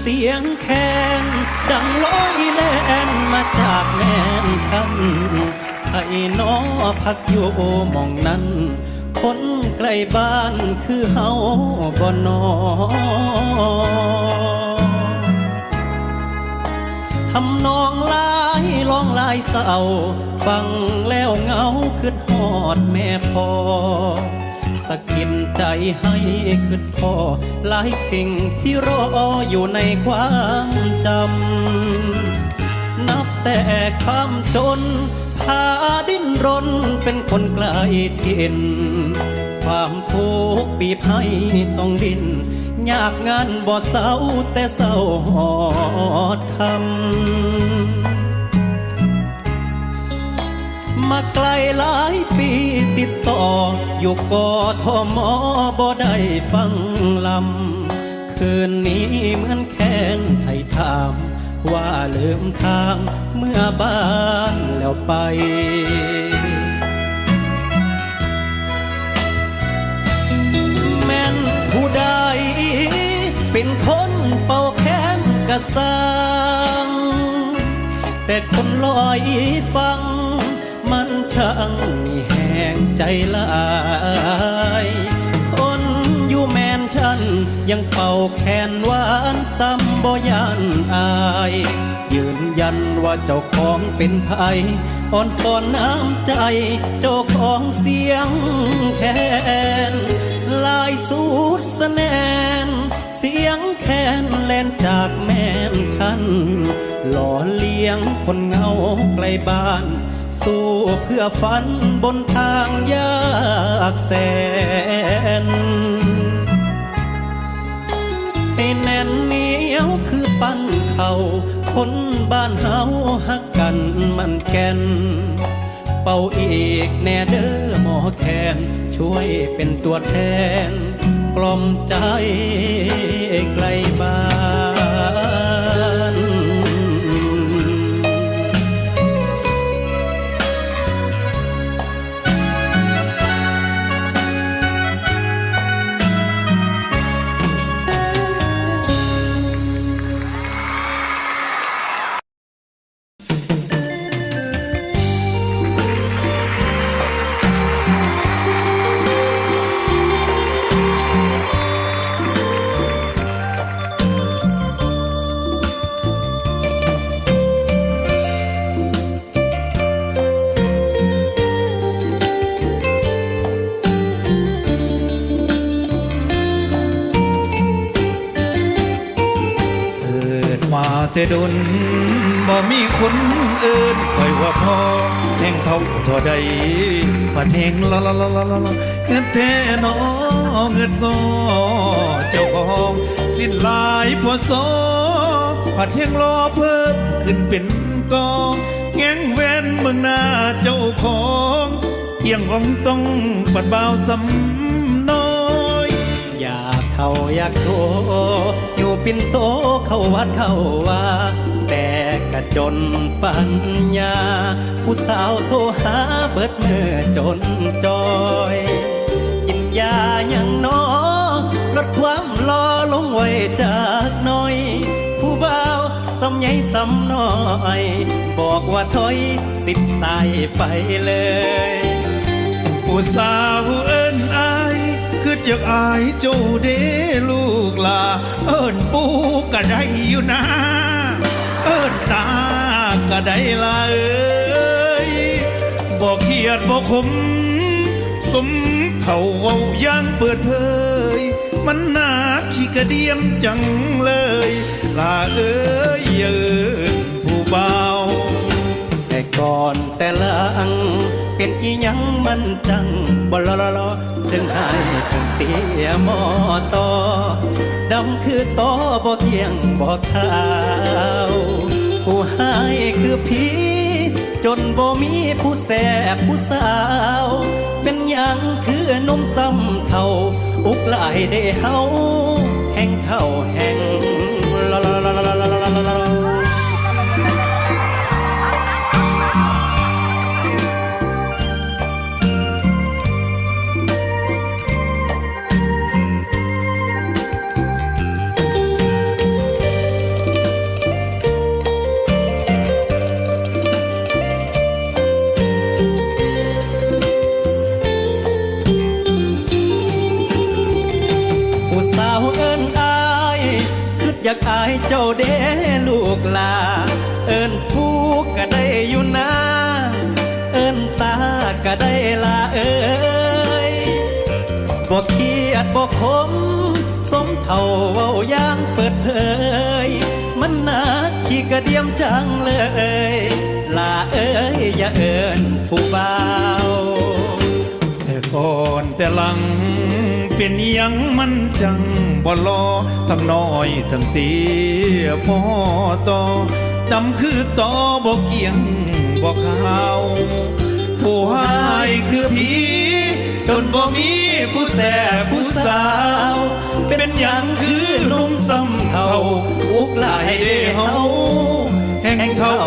เสียงแคนดังลอยแล่นมาจากแม่นฉันไทยนอพักอยู่มองนั้น คนใกล้บ้านคือเฮาบ่นอทำนองลายลองลายเศร้า ฟังแล้วเหงาคืดหอดแม่พอ สะกิดใจให้คืดพ่อหลายสิ่งที่รออยู่ในความจำ นับแต่ความจนพาดิ้นรนเป็นคนไกลถิ่นความทุกข์บีบให้ต้องดิ้นยากงานบ่เศร้าแต่เศร้าหอดคำ มาไกลหลายปีติดต่อ อยู่กอทมอบ่ได้ฟังลำ คืนนี้เหมือนแค้นไทยถาม ว่าลืมทางเมื่อบ้านแล้วไปแม่นผู้ใดเป็นคนเป่าแค้นกระสังแต่คนลอยฟัง มันช่างมีแหงใจลายคนอยู่แมนฉัน ยังเป่าแคนหวานซ้ำบ่ยันอาย ยืนยันว่าเจ้าของเป็นไผอ่อนสอนน้ำใจ เจ้าของเสียงแคนลายสูดสแนน เสียงแคนแล่นจากแม่นฉันหล่อเลี้ยงคนเงาไกลบ้าน สู้เพื่อฝันบนทางยากแสน ให้แน่นเหนียวคือปั้นเขาคนบ้านเฮาฮักกันมันแก่น เป่าอีกแน่เด้อหมอแคนช่วยเป็นตัวแทน กล่อมใจไกลบ้าน แต่ดนบ่มีคนเอินคอยว่าพอแห่งเท่าท่าใดปันแห่งละละละละละละเงินแท้นอเงินงอเจ้าของสิ้นลายพวสอผัดแห่งรอเพิ่มขึ้นเป็นกองแง่งแวนเมืองหน้าเจ้าของเอียงของต้องปัดเบาสำน้อ เท่าอยากโทอยู่ปินโตเข้าวัดเข้าว่า แต่กะจนปัญญา ผู้สาวโทรหาเบิดเมื่อจนจอย กินยาอย่างน้อลดความรอลงไว้จากน้อย ผู้บ่าวสำใหญ่สำน้อย บอกว่าถอยสิบสายไปเลย ผู้สาวเอิ้นอายคือ จากอายเจ้าเด้ลูกลา เอิ้นปูก็ได้อยู่นะ เอิ้นตาก็ได้ละเอ้ยบอกเขียดบอกขมสมเท่าเว้าย่างเปิดเผย มันน่าขี้กระเดียมจังเลยลาเอ้ยเอิ้นผู้เบาแต่ก่อนแต่หลัง เป็นอีหยังมันจังบ่ละลลถึงหายถึงเตี้ยหมอตอดำคือต่อบ่เกียงบ่ขาผู้หายคือผีจนบ่มีผู้แสบผู้สาว เป็นยังคือนุ่มซ้ำเท่า อุกหลายได้เฮาแห่งเท่าแห่งละละลล สาวเอิ้นอายคืดอยากอายเจ้าเด้ลูกลา เอิ้นผู้ก็ได้อยู่นาเอิ้นตาก็ได้ลาเอ้ยบ่เครียดบ่คมสมเท่าเว้าย่างเปิดเผยมันนักขี่กระเดียมจังเลยลาเอ้ยอย่าเอิ้นผู้บา เป็นอิหยังมันจังบ่รอทั้งน้อยทั้งเตียพอต่อจำคือต่อบ่เกียงบ่ขาวผู้หายคือผีจนบ่มีผู้แสผู้สาว เป็นหยังคือนุ่มซ้ำเท่าอุกลายเด้เฮาแห่งเท่า